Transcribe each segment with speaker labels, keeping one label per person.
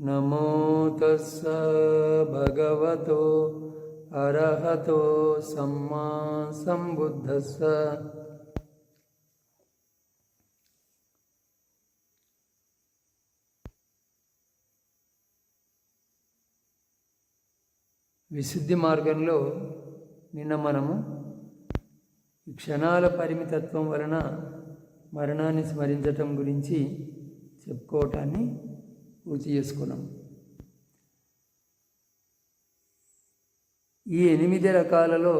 Speaker 1: నమో తస్స భగవతో అర్హతో సమ్మా సంబుద్ధస్స. విశుద్ధి మార్గంలో నిన్న మనము క్షణాల పరిమితత్వం వలన మరణాన్ని స్మరించటం గురించి చెప్పుకోవటాన్ని పూర్తి చేసుకున్నాం. ఈ ఎనిమిది రకాలలో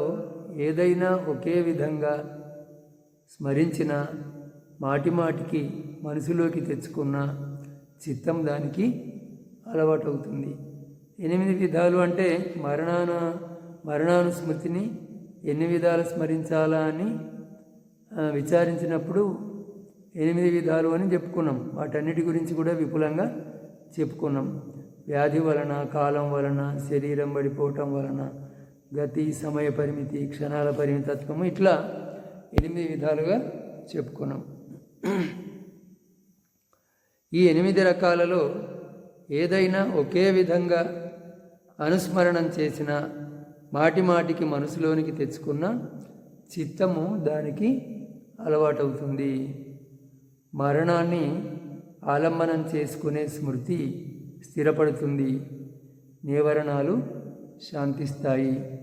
Speaker 1: ఏదైనా ఒకే విధంగా స్మరించిన మాటిమాటికి మనసులోకి తెచ్చుకున్న చిత్తం దానికి అలవాటవుతుంది. ఎనిమిది విధాలు అంటే మరణాన మరణానుస్మృతిని ఎన్ని విధాలు స్మరించాలా అని విచారించినప్పుడు ఎనిమిది విధాలు అని చెప్పుకున్నాం. వాటన్నిటి గురించి కూడా విపులంగా చెప్పుకున్నాం. వ్యాధి వలన కాలం వలన శరీరం పడిపోవటం వలన గతి సమయ పరిమితి క్షణాల పరిమితత్వము ఇట్లా ఎనిమిది విధాలుగా చెప్పుకున్నాం. ఈ ఎనిమిది రకాలలో ఏదైనా ఒకే విధంగా అనుస్మరణం చేసిన మాటి మాటికి మనసులోనికి తెచ్చుకున్న చిత్తము దానికి అలవాటవుతుంది. మరణాన్ని ఆలంబనం చేసుకునే స్మృతి స్థిరపడుతుంది. నివరణాలు శాంతిస్తాయి.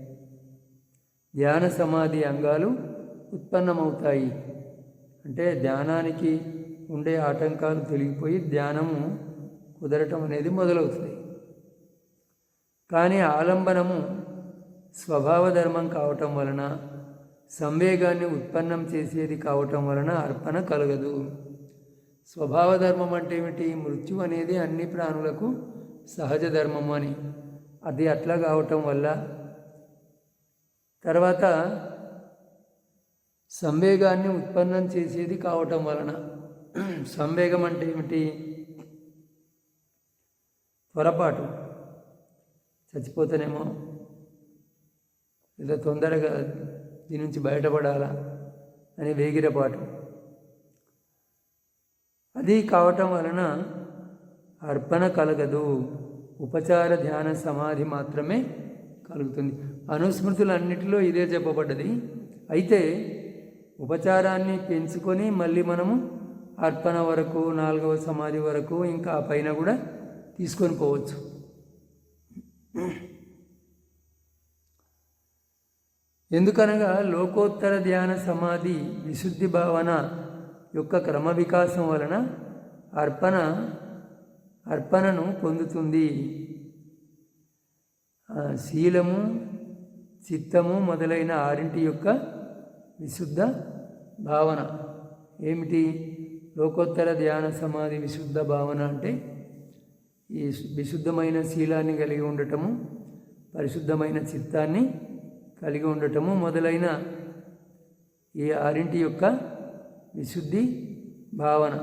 Speaker 1: ధ్యాన సమాధి అంగాలు ఉత్పన్నమవుతాయి. అంటే ధ్యానానికి ఉండే ఆటంకాలు తొలగిపోయి ధ్యానము కుదరటం అనేది మొదలవుతుంది. కానీ ఆలంబనము స్వభావ ధర్మం కావటం వలన సంవేగాన్ని ఉత్పన్నం చేసేది కావటం వలన అర్పణ కలగదు. స్వభావధర్మం అంటే ఏమిటి? మృత్యు అనేది అన్ని ప్రాణులకు సహజ ధర్మము అని. అది అట్లా కావటం వల్ల తర్వాత సంవేగాన్ని ఉత్పన్నం చేసేది కావటం వలన. సంవేగం అంటే ఏమిటి? త్వరపాటు చచ్చిపోతానేమో లేదా తొందరగా దీని నుంచి బయటపడాలా అని వేగిరపాటు. అది కావటం వలన అర్పణ కలగదు. ఉపచార ధ్యాన సమాధి మాత్రమే కలుగుతుంది. అనుస్మృతులన్నిటిలో ఇదే చెప్పబడ్డది. అయితే ఉపచారాన్ని పెంచుకొని మళ్ళీ మనము అర్పణ వరకు నాలుగవ సమాధి వరకు ఇంకా ఆ పైన కూడా తీసుకొని పోవచ్చు. ఎందుకనగా లోకోత్తర ధ్యాన సమాధి విశుద్ధి భావన యొక్క క్రమ వికాసం వలన అర్పణ అర్పణను పొందుతుంది. శీలము చిత్తము మొదలైన ఆరింటి యొక్క విశుద్ధ భావన. ఏమిటి? లోకోత్తర ధ్యాన సమాధి విశుద్ధ భావన అంటే ఈ విశుద్ధమైన శీలాన్ని కలిగి ఉండటము పరిశుద్ధమైన చిత్తాన్ని కలిగి ఉండటము మొదలైన ఈ ఆరింటి యొక్క విశుద్ధి భావన.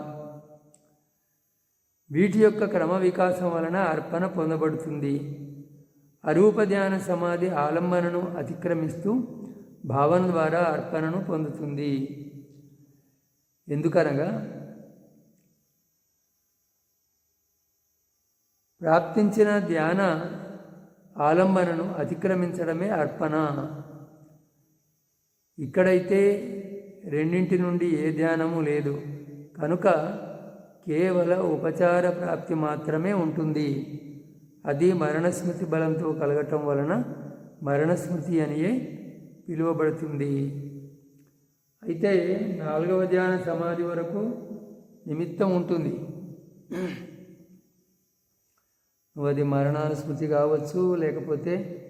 Speaker 1: వీటి యొక్క క్రమ వికాసం వలన అర్పణ పొందబడుతుంది. అరూప ధ్యాన సమాధి ఆలంబనను అతిక్రమిస్తూ భావన ద్వారా అర్పణను పొందుతుంది. ఎందుకనగా ప్రాప్తించిన ధ్యాన ఆలంబనను అతిక్రమించడమే అర్పణ. ఇక్కడైతే రెండింటి నుండి ఏ ధ్యానము లేదు. కనుక కేవల ఉపచార ప్రాప్తి మాత్రమే ఉంటుంది. అది మరణస్మృతి బలంతో కలగటం వలన మరణస్మృతి అనియే పిలువబడుతుంది. అయితే నాలుగవ ధ్యాన సమాధి వరకు నిమిత్తం ఉంటుంది. నువ్వు అది మరణానుస్మృతి కావచ్చు లేకపోతే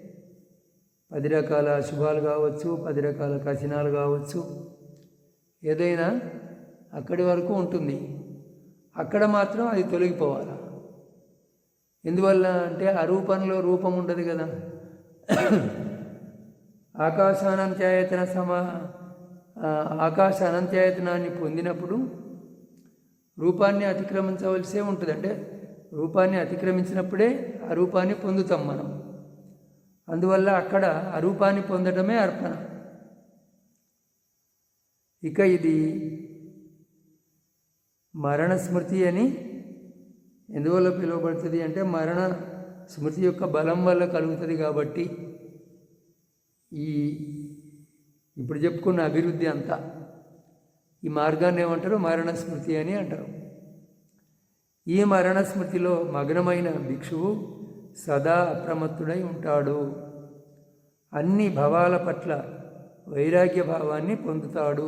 Speaker 1: పది రకాల శుభాలు కావచ్చు పది రకాల కఠినాలు కావచ్చు ఏదైనా అక్కడి వరకు ఉంటుంది. అక్కడ మాత్రం అది తొలగిపోవాలి. ఎందువల్ల అంటే అరూపంలో రూపం ఉండదు కదా. ఆకాశ అనంత్యాయతన సమా ఆకాశ అనంత్యాయతనాన్ని పొందినప్పుడు రూపాన్ని అతిక్రమించవలసే ఉంటుంది. అంటే రూపాన్ని అతిక్రమించినప్పుడే ఆ రూపాన్ని పొందుతాం మనం. అందువల్ల అక్కడ ఆ రూపాన్ని పొందడమే అర్పణ. ఇక ఇది మరణ స్మృతి అని ఎందువల్ల పిలువబడుతుంది అంటే మరణ స్మృతి యొక్క బలం వల్ల కలుగుతుంది కాబట్టి ఈ ఇప్పుడు చెప్పుకున్న అభివృద్ధి అంతా ఈ మార్గాన్ని ఏమంటారు? మరణ స్మృతి అని అంటారు. ఈ మరణ స్మృతిలో మగ్నమైన భిక్షువు సదా అప్రమత్తుడై ఉంటాడు. అన్ని భవాల పట్ల వైరాగ్య భావాన్ని పొందుతాడు.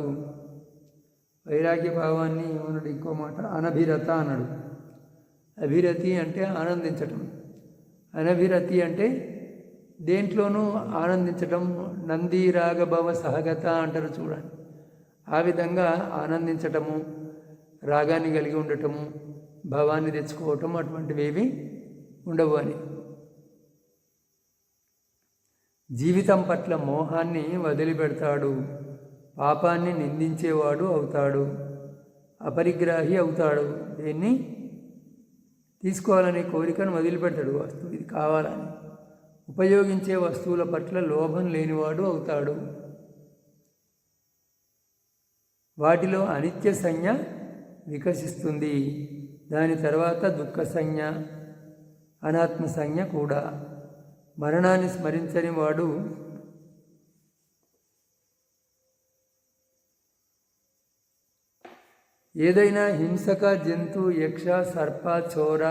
Speaker 1: వైరాగ్య భావాన్ని ఏమన్నాడు? ఇంకో మాట అనభిరత అన్నాడు. అభిరతి అంటే ఆనందించటం. అనభిరతి అంటే దేంట్లోనూ ఆనందించటం. నంది రాగభవ సహగత అంటారు చూడండి. ఆ విధంగా ఆనందించటము రాగాన్ని కలిగి ఉండటము భావాన్ని తెచ్చుకోవటం అటువంటివి ఏవి ఉండవు అని. జీవితం పట్ల మోహాన్ని వదిలిపెడతాడు. పాపాన్ని నిందించేవాడు అవుతాడు. అపరిగ్రాహి అవుతాడు. దీన్ని? తీసుకోవాలనే కోరికను వదిలిపెడతాడు వస్తువు ఇది కావాలని. ఉపయోగించే వస్తువుల పట్ల లోభం లేనివాడు అవుతాడు. వాటిలో అనిత్య సంజ్ఞ వికసిస్తుంది. దాని తర్వాత దుఃఖ సంజ్ఞ అనాత్మ సంజ్ఞ కూడా. మరణాన్ని స్మరించని వాడు ఏదైనా హింసక జంతు యక్ష సర్ప చోర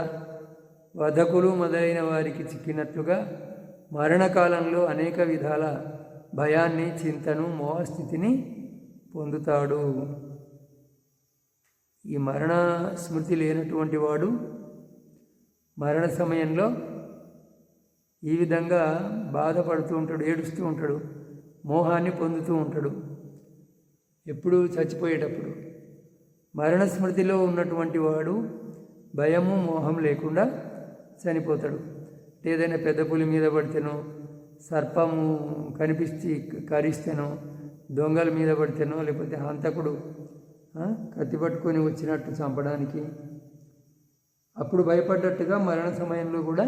Speaker 1: వధకులు మొదలైన వారికి చిక్కినట్లుగా మరణకాలంలో అనేక విధాల భయాన్ని చింతను మోహస్థితిని పొందుతాడు. ఈ మరణ స్మృతి లేనటువంటి వాడు మరణ సమయంలో ఈ విధంగా బాధపడుతూ ఉంటాడు ఏడుస్తూ ఉంటాడు మోహాన్ని పొందుతూ ఉంటాడు. ఎప్పుడు చచ్చిపోయేటప్పుడు మరణ స్మృతిలో ఉన్నటువంటి వాడు భయము మోహం లేకుండా చనిపోతాడు. ఏదైనా పెద్ద పులి మీద పడితేనో సర్పము కనిపిస్తే కరిస్తేనో దొంగల మీద పడితేనో లేకపోతే హంతకుడు కత్తి పట్టుకొని వచ్చినట్టు చంపడానికి అప్పుడు భయపడ్డట్టుగా మరణ సమయంలో కూడా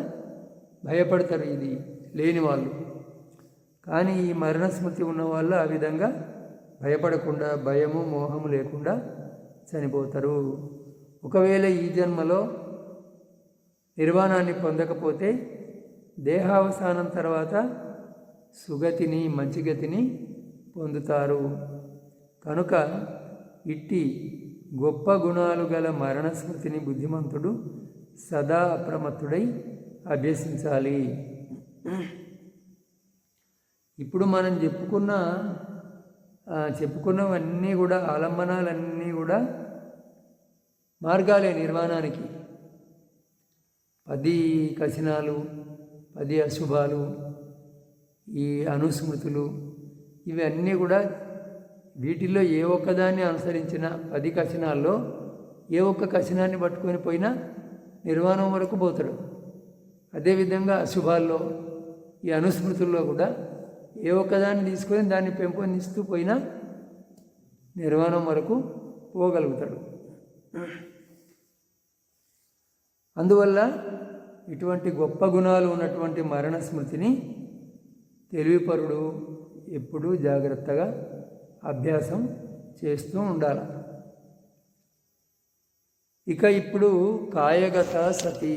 Speaker 1: భయపడతారు ఇది లేని వాళ్ళు కానీ ఈ మరణ స్మృతి ఉన్న వాళ్ళు ఆ విధంగా భయపడకుండా భయము మోహము లేకుండా చనిపోతారు. ఒకవేళ ఈ జన్మలో నిర్వాణాన్ని పొందకపోతే దేహావసానం తర్వాత సుగతిని మంచిగతిని పొందుతారు. కనుక ఇట్టి గొప్ప గుణాలు గల మరణ స్మృతిని బుద్ధిమంతుడు సదా అప్రమత్తుడై అభ్యసించాలి. ఇప్పుడు మనం చెప్పుకున్న చెప్పుకున్నవన్నీ కూడా ఆలంబనాలన్నీ కూడా మార్గాలే నిర్మాణానికి పది కసినాలు పది అశుభాలు ఈ అనుస్మృతులు ఇవన్నీ కూడా వీటిల్లో ఏ ఒక్కదాన్ని అనుసరించిన పది కసినాల్లో ఏ ఒక్క కసినాన్ని పట్టుకొని పోయినా నిర్వాణం వరకు పోతాడు. అదేవిధంగా అశుభాల్లో ఈ అనుస్మృతుల్లో కూడా ఏ ఒక్కదాన్ని తీసుకొని దాన్ని పెంపొందిస్తూ పోయినా నిర్వాణం వరకు పోగలుగుతాడు. అందువల్ల ఇటువంటి గొప్ప గుణాలు ఉన్నటువంటి మరణ స్మృతిని తెలివిపరుడు ఎప్పుడూ జాగ్రత్తగా అభ్యాసం చేస్తూ ఉండాలి. ఇక ఇప్పుడు కాయగత సతీ.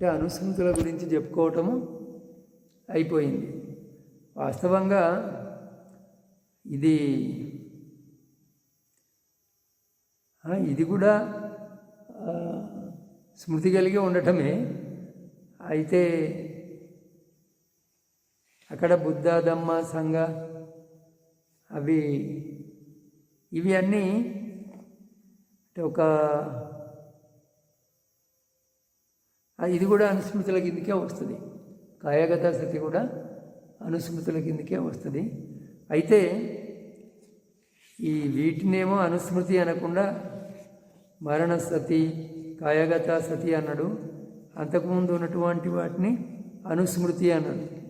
Speaker 1: అంటే అనుస్మృతుల గురించి చెప్పుకోవటము అయిపోయింది. వాస్తవంగా ఇది ఇది కూడా స్మృతి కలిగి ఉండటమే. అయితే అక్కడ బుద్ధ దమ్మ సంఘ అవి ఇవి అన్నీ ఒక ఇది కూడా అనుస్మృతుల కిందకే వస్తుంది. కాయగత స్థితి కూడా అనుస్మృతుల కిందకే వస్తుంది. అయితే ఈ వీటినేమో అనుస్మృతి అనకుండా మరణ సతి కాయగత సతి అన్నాడు. అంతకుముందు ఉన్నటువంటి వాటిని అనుస్మృతి అన్నాడు.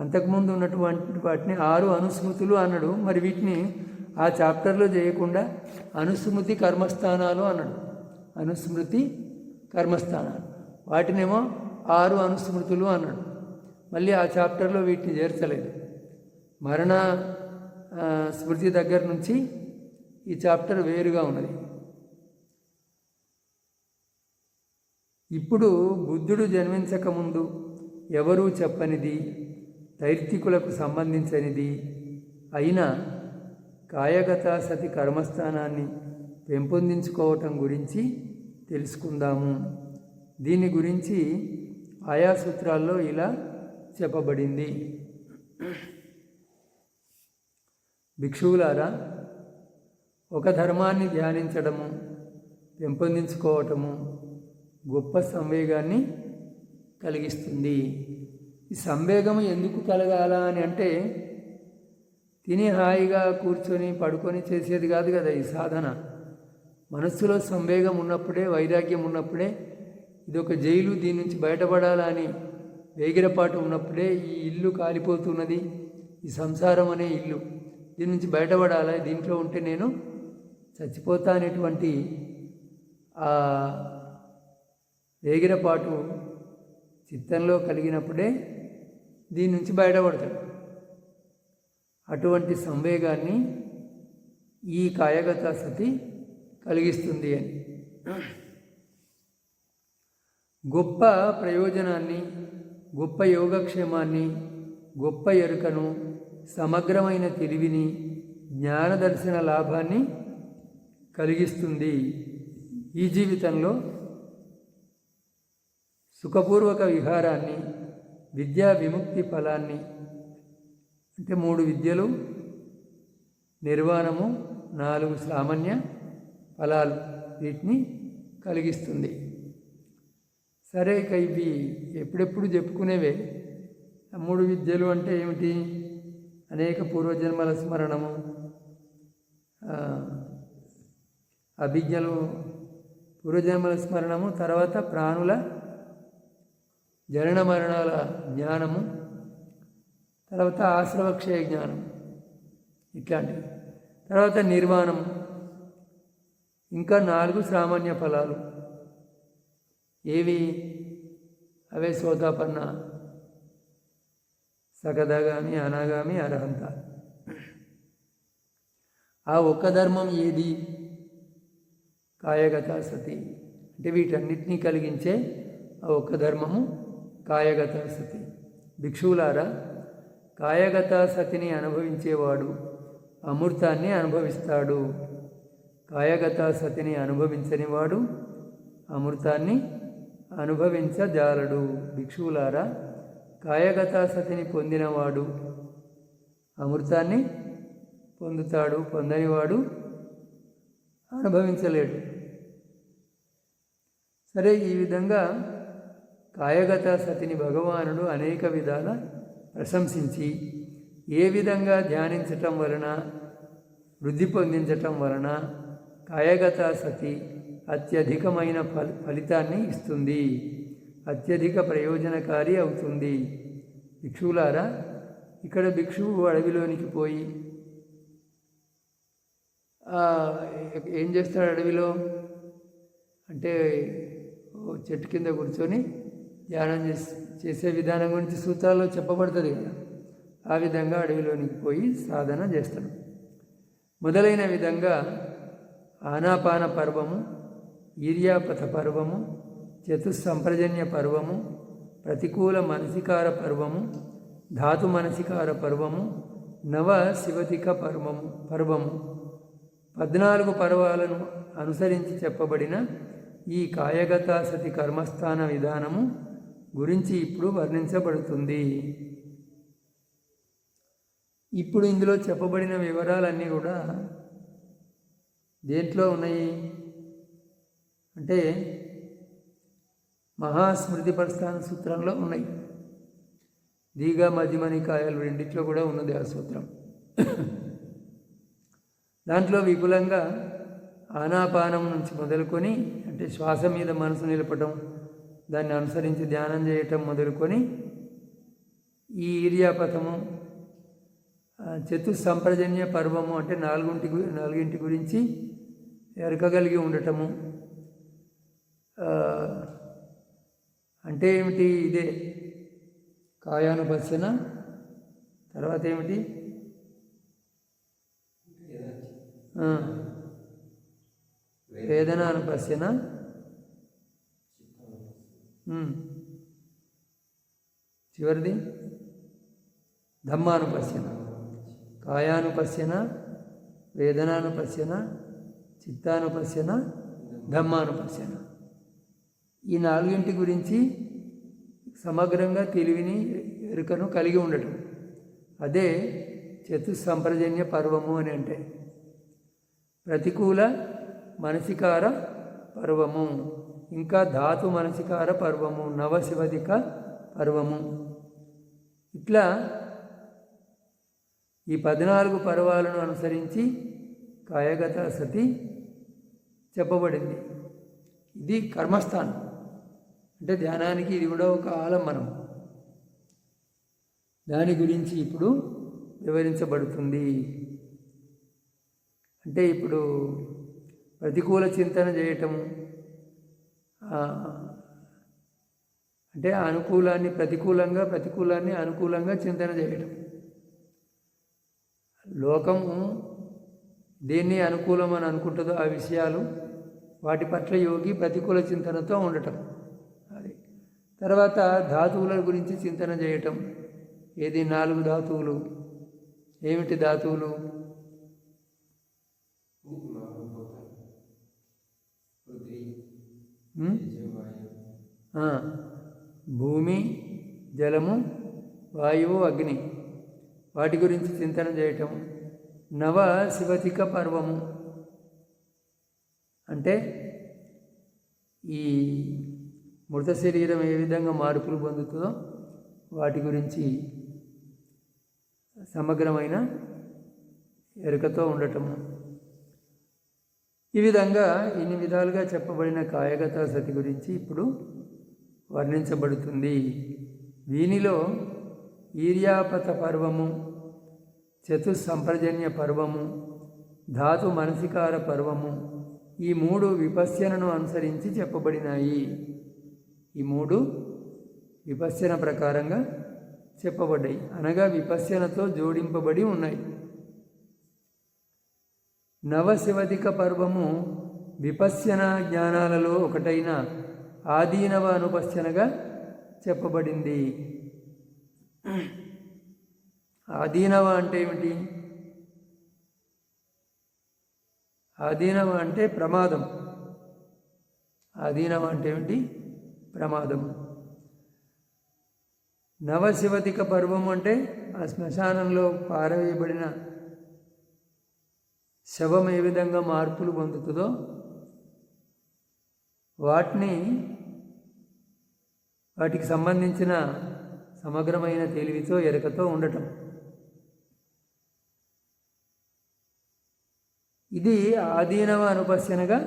Speaker 1: అంతకుముందు ఉన్నటువంటి వాటిని ఆరు అనుస్మృతులు అన్నాడు. మరి వీటిని ఆ చాప్టర్లో చేయకుండా అనుస్మృతి కర్మస్థానాలు అన్నాడు. అనుస్మృతి కర్మస్థానాలు. వాటినేమో ఆరు అనుస్మృతులు అన్నాడు. మళ్ళీ ఆ చాప్టర్లో వీటిని చేర్చలేదు. మరణ స్మృతి దగ్గర నుంచి ఈ చాప్టర్ వేరుగా ఉన్నది. ఇప్పుడు బుద్ధుడు జన్మించకముందు ఎవరూ చెప్పనిది దైర్తికులకు సంబంధించనిది అయినా కాయగత సతి కర్మస్థానాన్ని పెంపొందించుకోవటం గురించి తెలుసుకుందాము. దీని గురించి ఆయా సూత్రాల్లో ఇలా చెప్పబడింది. భిక్షువులారా ఒక ధర్మాన్ని ధ్యానించడము పెంపొందించుకోవటము గొప్ప సంవేగాన్ని కలిగిస్తుంది. ఈ సంవేగం ఎందుకు కలగాల అని అంటే తిని హాయిగా కూర్చొని పడుకొని చేసేది కాదు కదా ఈ సాధన. మనస్సులో సంవేగం ఉన్నప్పుడే వైరాగ్యం ఉన్నప్పుడే ఇది ఒక జైలు దీని నుంచి బయటపడాలని వేగిరపాటు ఉన్నప్పుడే ఈ ఇల్లు కాలిపోతున్నది. ఈ సంసారం అనే ఇల్లు. దీని నుంచి బయటపడాలి? దీంట్లో ఉంటే నేను చచ్చిపోతా అనేటువంటి ఆ వేగిరపాటు చిత్తంలో కలిగినప్పుడే దీని నుంచి బయటపడతాడు. అటువంటి సంవేగాన్ని ఈ కాయగత సతి కలిగిస్తుంది అని. గొప్ప ప్రయోజనాన్ని గొప్ప యోగక్షేమాన్ని గొప్ప ఎరుకను సమగ్రమైన తెలివిని జ్ఞానదర్శన లాభాన్ని కలిగిస్తుంది ఈ జీవితంలో. సుఖపూర్వక విహారాన్ని విద్యా విముక్తి ఫలాన్ని అంటే మూడు విద్యలు నిర్వాణము నాలుగు సామాన్య ఫలాలు వీటిని కలిగిస్తుంది. సరే ఇక ఇవి ఎప్పుడెప్పుడు చెప్పుకునేవే? మూడు విద్యలు అంటే ఏమిటి? అనేక పూర్వజన్మల స్మరణము అభిజ్ఞలు పూర్వజన్మల స్మరణము తర్వాత ప్రాణుల జనన మరణాల జ్ఞానము తర్వాత ఆశ్రవక్షయ జ్ఞానం ఇట్లాంటివి. తర్వాత నిర్వాణము ఇంకా నాలుగు సామాన్య ఫలాలు. ఏవి? అవే సోతాపన్న. సగదగామి అనాగామి అర్హంత. ఆ ఒక్క ధర్మం ఏది? కాయగత సతి. అంటే వీటన్నిటినీ కలిగించే ఆ ఒక్క ధర్మము కాయగత సతి. భిక్షువులారా కాయగత సతిని అనుభవించేవాడు అమృతాన్ని అనుభవిస్తాడు. కాయగత సతిని అనుభవించని వాడు అమృతాన్ని అనుభవించజాలడు. భిక్షువులారా కాయగత సతిని పొందినవాడు అమృతాన్ని పొందుతాడు. పొందనివాడు అనుభవించలేడు. సరే ఈ విధంగా కాయగత సతిని భగవానుడు అనేక విధాల ప్రశంసించి ఏ విధంగా ధ్యానించటం వలన వృద్ధి పొందించటం వలన కాయగత సతి అత్యధికమైన ఫల ఫలితాన్ని ఇస్తుంది. అత్యధిక ప్రయోజనకారి అవుతుంది. భిక్షువులారా ఇక్కడ భిక్షువు అడవిలోనికి పోయి ఏం చేస్తాడు అడవిలో? అంటే చెట్టు కింద కూర్చొని ధ్యానం చేసి చేసే విధానం గురించి సూత్రాల్లో చెప్పబడుతుంది కదా. ఆ విధంగా అడవిలోనికి పోయి సాధన చేస్తాడు. మొదలైన విధంగా ఆనాపాన పర్వము ఈర్యాపథ పర్వము చతుస్సంప్రజన్య పర్వము ప్రతికూల మనసికార పర్వము ధాతు మనసికార పర్వము నవ శివతిక పర్వము పర్వము. పద్నాలుగు పర్వాలను అనుసరించి చెప్పబడిన ఈ కాయగతాసతి కర్మస్థాన విధానము గురించి ఇప్పుడు వర్ణించబడుతుంది. ఇప్పుడు ఇందులో చెప్పబడిన వివరాలన్నీ కూడా దేంట్లో ఉన్నాయి? అంటే మహాస్మృతి ప్రస్థాన సూత్రంలో ఉన్నాయి. దీగా మధ్యమనికాయలు రెండిట్లో కూడా ఉన్నది ఆ సూత్రం. దాంట్లో విపులంగా ఆనాపానం నుంచి మొదలుకొని అంటే శ్వాస మీద మనసు నిలపటం దాన్ని అనుసరించి ధ్యానం చేయటం మొదలుకొని ఈ ఈర్యాపథము చతుస్సంప్రజన్య పర్వము అంటే నాలుగుంటి నాలుగింటి గురించి ఎరకగలిగి ఉండటము. అంటే ఏమిటి ఇదే? కాయానుపసన తర్వాత ఏమిటి? వేదనానుపస్యన చివరిది ధమ్మానుపస్యన వేదనాను వేదనానుపస్యన చిత్తానుపశన ధమ్మానుపశ్యన ఈ నాలుగింటి గురించి సమగ్రంగా తెలివిని ఎరుకను కలిగి ఉండటం. అదే చతుస్సంప్రజన్య పర్వము అని అంటే ప్రతికూల మనసికార పర్వము ఇంకా ధాతు మనసికార పర్వము నవశివధిక పర్వము. ఇట్లా ఈ పద్నాలుగు పర్వాలను అనుసరించి కాయగత సతి చెప్పబడింది. ఇది కర్మస్థానం. అంటే ధ్యానానికి ఇది కూడా ఒక ఆలంబనం దాని గురించి ఇప్పుడు వివరించబడుతుంది. అంటే ఇప్పుడు ప్రతికూల చింతన చేయటం అంటే అనుకూలాన్ని ప్రతికూలంగా ప్రతికూలాన్ని అనుకూలంగా చింతన చేయటం. లోకము దేన్ని అనుకూలం అని అనుకుంటుందో ఆ విషయాలు వాటి పట్ల యోగి ప్రతికూల చింతనతో ఉండటం. అది. తర్వాత ధాతువుల గురించి చింతన చేయటం. ఏది నాలుగు ధాతువులు? ఏమిటి ధాతువులు? భూమి జలము వాయువు అగ్ని. వాటి గురించి చింతన చేయటం. నవ శివతిక పర్వము. అంటే ఈ మృత శరీరం ఏ విధంగా మార్పులు పొందుతుందో వాటి గురించి సమగ్రమైన ఎరుకతో ఉండటము. ఈ విధంగా ఇన్ని విధాలుగా చెప్పబడిన కాయగత సతి గురించి ఇప్పుడు వర్ణించబడుతుంది. దీనిలో ఈర్యాపత పర్వము చతుస్సంప్రజన్య పర్వము ధాతు మనసికార పర్వము ఈ మూడు విపశ్యనను అనుసరించి చెప్పబడినాయి. ఈ మూడు విపశ్యన ప్రకారంగా చెప్పబడ్డాయి. అనగా విపశ్యనతో జోడింపబడి ఉన్నాయి. నవశివధిక పర్వము విపశ్యన జ్ఞానాలలో ఒకటైన ఆదీనవ అనుపశ్యనగా చెప్పబడింది. ఆదీనవ అంటే ఏమిటి? అధీనం అంటే ప్రమాదం. అధీనం అంటే ఏమిటి? ప్రమాదం. నవశివతిక పర్వం అంటే ఆ శ్మశానంలో పారవేయబడిన శవం ఏ విధంగా మార్పులు పొందుతుందో వాటిని వాటికి సంబంధించిన సమగ్రమైన తెలివితో ఎరకతో ఉండటం. ఇది ఆధీనవ అనుపశ్యనగా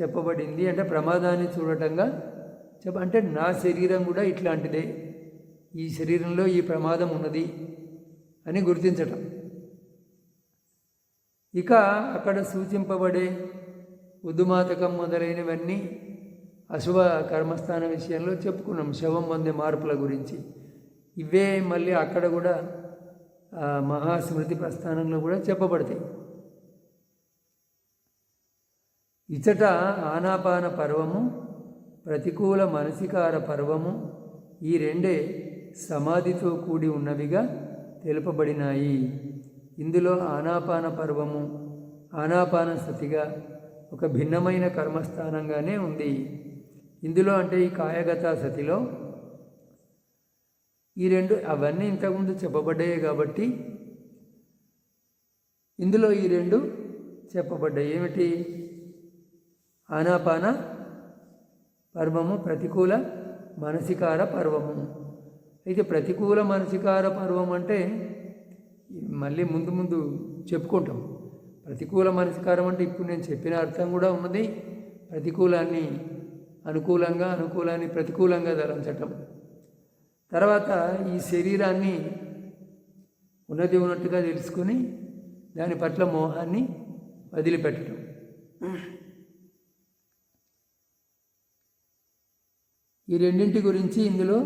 Speaker 1: చెప్పబడింది. అంటే ప్రమాదాన్ని చూడటంగా చెప్ప అంటే నా శరీరం కూడా ఇట్లాంటిదే. ఈ శరీరంలో ఈ ప్రమాదం ఉన్నది అని గుర్తించటం. ఇక అక్కడ సూచింపబడే ఉద్దుమాతకం మొదలైనవన్నీ అశుభ కర్మస్థాన విషయంలో చెప్పుకున్నాం. శవం పొందే మార్పుల గురించి. ఇవే మళ్ళీ అక్కడ కూడా మహాస్మృతి ప్రస్థానంలో కూడా చెప్పబడతాయి. ఇచట ఆనాపాన పర్వము ప్రతికూల మనసికార పర్వము ఈ రెండే సమాధితో కూడి ఉన్నవిగా తెలుపబడినాయి. ఇందులో ఆనాపాన పర్వము ఆనాపాన సతిగా ఒక భిన్నమైన కర్మస్థానంగానే ఉంది. ఇందులో అంటే ఈ కాయగత సతిలో ఈ రెండు అవన్నీ ఇంతకుముందు చెప్పబడ్డాయి కాబట్టి ఇందులో ఈ రెండు చెప్పబడ్డాయి. ఏమిటి? ఆనాపాన పర్వము ప్రతికూల మనసికార పర్వము. అయితే ప్రతికూల మనసికార పర్వం అంటే మళ్ళీ ముందు ముందు చెప్పుకుంటాం. ప్రతికూల మనసికారం అంటే ఇప్పుడు నేను చెప్పిన అర్థం కూడా ఉన్నది. ప్రతికూలాన్ని అనుకూలంగా అనుకూలాన్ని ప్రతికూలంగా ధరించటం తర్వాత ఈ శరీరాన్ని ఉన్నది ఉన్నట్టుగా తెలుసుకొని దాని పట్ల మోహాన్ని వదిలిపెట్టడం ఈ రెండింటి గురించి ఇందులో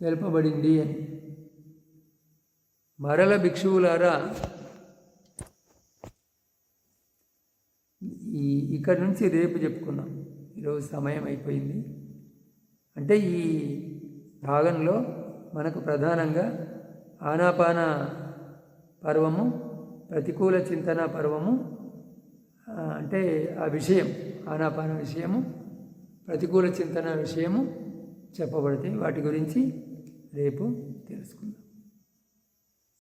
Speaker 1: తెలుపబడింది అని. మరల భిక్షువులారా ఈ ఇక్కడి నుంచి రేపు చెప్పుకున్నాం. ఈరోజు సమయం అయిపోయింది. అంటే ఈ భాగంలో మనకు ప్రధానంగా ఆనాపాన పర్వము ప్రతికూల చింతన పర్వము అంటే ఆ విషయం ఆనాపాన విషయము ప్రతికూల చింతన విషయము చెప్పబడతాయి వాటి గురించి రేపు తెలుసుకుందాం.